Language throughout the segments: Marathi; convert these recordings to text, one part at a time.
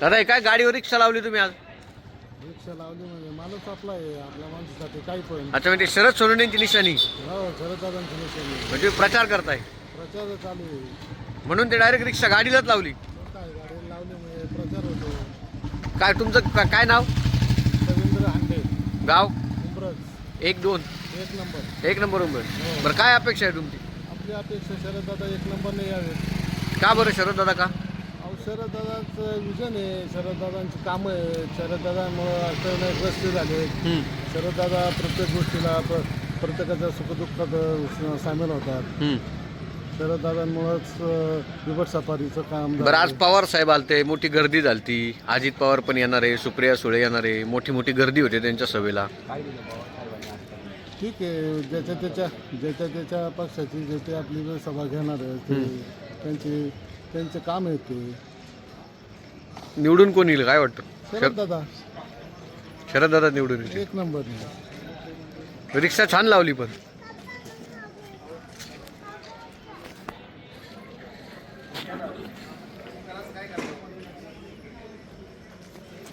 दादा हे काय गाडीवर रिक्षा लावली तुम्ही आज? रिक्षा लावली म्हणजे माणूस आपला आहे आपल्या माणसासाठी काही पण. अच्छा म्हणजे शरद सोनवणेंची निशाणी. हो शरदादांची निशाणी. म्हणजे प्रचार करताय. प्रचार चालू आहे. म्हणून ते डायरेक्ट रिक्षा गाडीलाच लावली. काय गाडी लावली म्हणजे प्रचार होतो. काय तुमचं का- काय नाव? रवींद्र हांडे. गाव? उमरज एक दोन. एक नंबर. एक नंबर उंबर. बरं काय अपेक्षा आहे तुमची? आपली अपेक्षा शरददादा एक नंबरने यावेत का बरं शरद दादा का? शरददादांचं विजन आहे. शरददादांची कामं आहे शरददादांमुळं अडचणीत रस्ते झाले शरददादा प्रत्येक गोष्टीला प्र प्रत्येकाच्या सुखदुःखात अ, सामील होतात. हम्म. शरददादांमुळंच अ, बिबट सफारीचं काम बरं आज झालं. पवार साहेब आलते. मोठी गर्दी झालती. अजित पवार पण येणार आहे. सुप्रिया सुळे येणार आहे. मोठी मोठी गर्दी होती त्यांच्या सभेला. ठीक आहे. ज्याच्या त्याच्या ज्याच्या त्याच्या पक्षाची जे ते आपली सभा घेणार आहे ते त्यांचे त्यांचे काम आहे ते. निवडून कोण येईल काय वाटतं? शरद दादा. निवडून येईल एक नंबर रिक्षा छान लावली पण.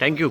थँक्यू